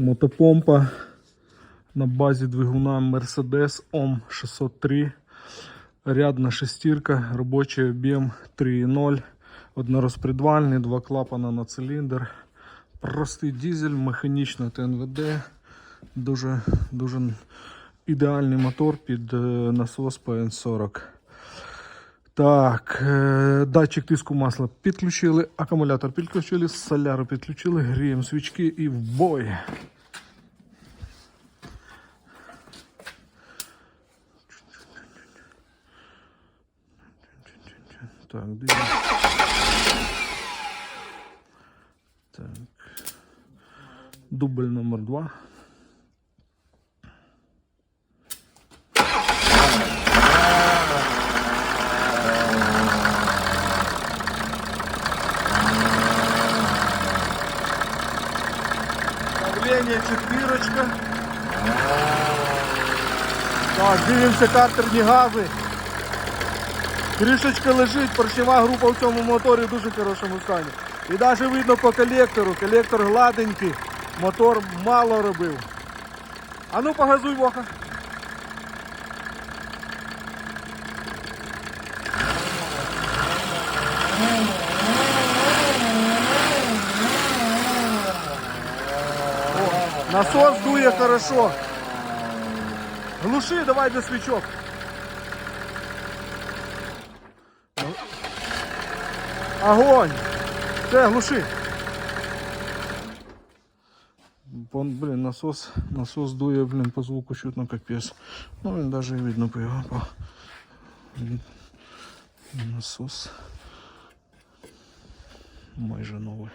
Мотопомпа на базі двигуна Mercedes OM 603. Рядна шестірка, робочий об'єм 3.0, однорозпредвальний, два клапана на циліндр. Простий дизель, механічна ТНВД. Дуже, дуже ідеальний мотор під е, насос PN40. Так, е, датчик тиску масла підключили, акумулятор підключили, соляру підключили, гріємо свічки і в бой. Так, дивимося. Так. Дубль номер два. Давление четвірочка. Так, дивимося картерні гази. Кришечка лежить, поршнева група в цьому моторі в дуже хорошому стані. І навіть видно по колектору. Колектор гладенький, мотор мало робив. А ну погазуй, Воха. Насос дує хорошо. Глуши, давай до свічок. Огонь! Все, глуши. Вон, блин, насос, насос дує, блин, по звуку чутно капець. Ну, він даже і видно по його. По... Він- Насос майже новий.